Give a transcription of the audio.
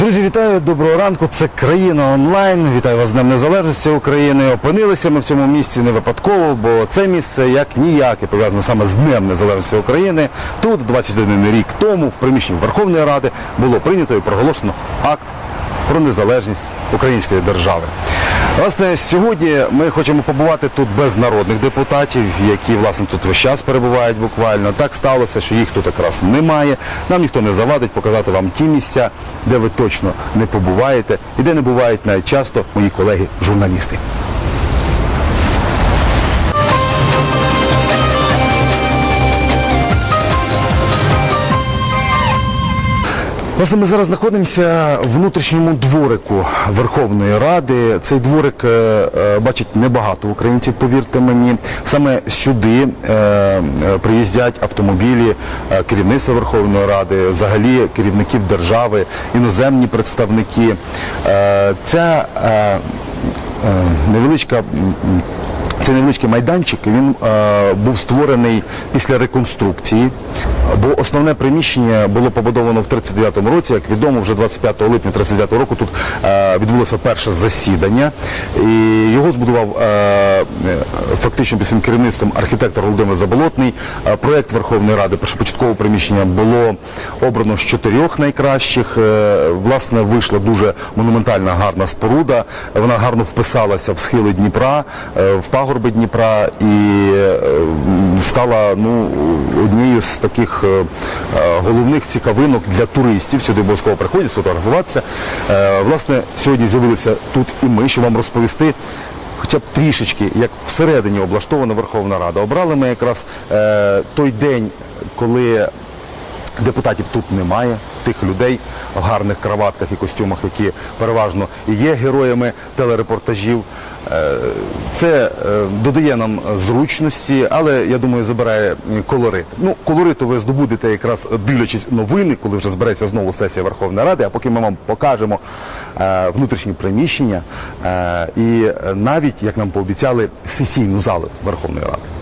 Друзі, вітаю, доброго ранку. Це країна онлайн. Вітаю вас з Днем Незалежності України. Опинилися ми в цьому місці не випадково, бо це місце як ніяке пов'язане саме з Днем Незалежності України. Тут 21 рік тому в приміщенні Верховної Ради було прийнято і проголошено акт про незалежність української держави. Власне, сьогодні ми хочемо побувати тут без народних депутатів, які власне тут весь час перебувають буквально. Так сталося, що їх тут якраз немає. Нам ніхто не завадить показати вам ті місця, де ви точно не побуваєте і де не бувають навіть часто мої колеги-журналісти. Власне, ми зараз знаходимося в внутрішньому дворику Верховної Ради. Цей дворик е, е, бачить небагато українців, повірте мені. Саме сюди е, приїздять автомобілі керівництва Верховної Ради, взагалі керівників держави, іноземні представники. Ця невеличка. цей невеличкий майданчик він е, був створений після реконструкції, бо основне приміщення було побудовано в 39-му році. Як відомо, вже 25 липня 39-го року тут е, відбулося перше засідання. І його збудував е, фактично під своїм керівництвом архітектор Володимир Заболотний. Е, проект Верховної Ради першопочаткове приміщення було обрано з чотирьох найкращих. Власне, вийшла дуже монументальна гарна споруда. Вона гарно вписалася в схили Дніпра, в пагорби Дніпра і стала ну, однією з таких е, е, головних цікавинок для туристів. Сюди обов'язково приходять сфотографуватися. Е, Власне, сьогодні з'явилися тут і ми, щоб вам розповісти. Хоча б трішечки, як всередині облаштована Верховна Рада. Обрали ми якраз е, той день, коли Депутатів тут немає, тих людей в гарних краватках і костюмах, які переважно і є героями телерепортажів. Е, Це е, додає нам зручності, але я думаю, забирає колорит. Ну, колориту ви здобудете якраз дивлячись новини, коли вже збереться знову сесія Верховної Ради. А поки ми вам покажемо е, внутрішні приміщення і навіть, як нам пообіцяли, сесійну залу Верховної Ради.